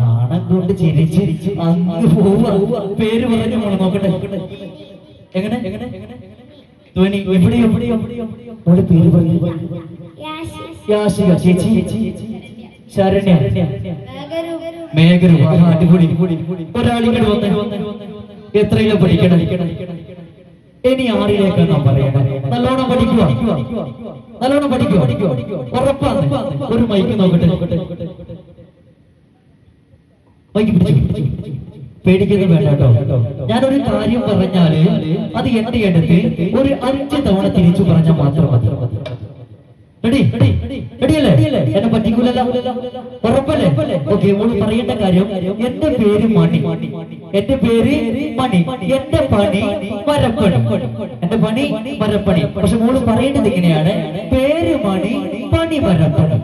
നാണം കൊണ്ട് അങ്ങ് പേര് പറഞ്ഞു നോക്കട്ടെ. എങ്ങനെ? പഠിക്കണം? ഇനി ആറിലേക്ക് നാം പറയണം. നല്ലോണം പഠിക്കുക നല്ലോണം പഠിക്കുക ഉറപ്പാണ്. ഒരു മൈക്ക് നോക്കട്ടെ. പിടിച്ചു പേടിക്കുന്നത് വേണ്ട കേട്ടോ. ഞാനൊരു കാര്യം പറഞ്ഞാൽ അത് എന്റെ അടുത്ത് ഒരു അഞ്ച് തവണ തിരിച്ചു പറഞ്ഞാൽ മാത്രം മതി. എന്നെ പറ്റിക്കൂലല്ലോ. ഉറപ്പല്ലേ? ഓക്കെ മോൾ പറയേണ്ട കാര്യം എന്റെ പേര് മണി. എന്റെ പേര് മണി. എന്റെ പണി മരപ്പണി എന്റെ പണി മരപ്പണി പക്ഷെ മോൾ പറയേണ്ടത് ഇങ്ങനെയാണ്. പേര് മണി പണി മരപ്പണി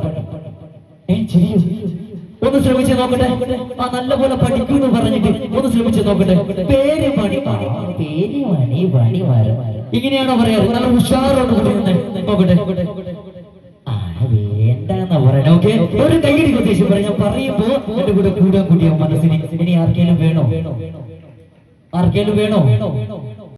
ഏ ചെയ്യൂ ഒന്ന് ശ്രമിച്ച് നോക്കട്ടെ. ആ നല്ലപോലെ എന്ന് പറഞ്ഞിട്ട് ഒന്ന് ശ്രമിച്ച് നോക്കട്ടെ. പേര് മണി പേര് മണി പണി വരും ഇങ്ങനെയാണോ പറയാറ്? നല്ല ഉഷാറോട് പറയുന്നത്. നോക്കട്ടെ. വേണ്ടെന്നാ ഓക്കെ. ഒരു കൈയടി ഉദ്ദേശം പറയാം. പറയുമ്പോ എന്റെ കൂടെ കൂടാൻ കൂടിയ മനസ്സിന് ഇനി ആർക്കേലും വേണോ? ആർക്കേലും വേണോ?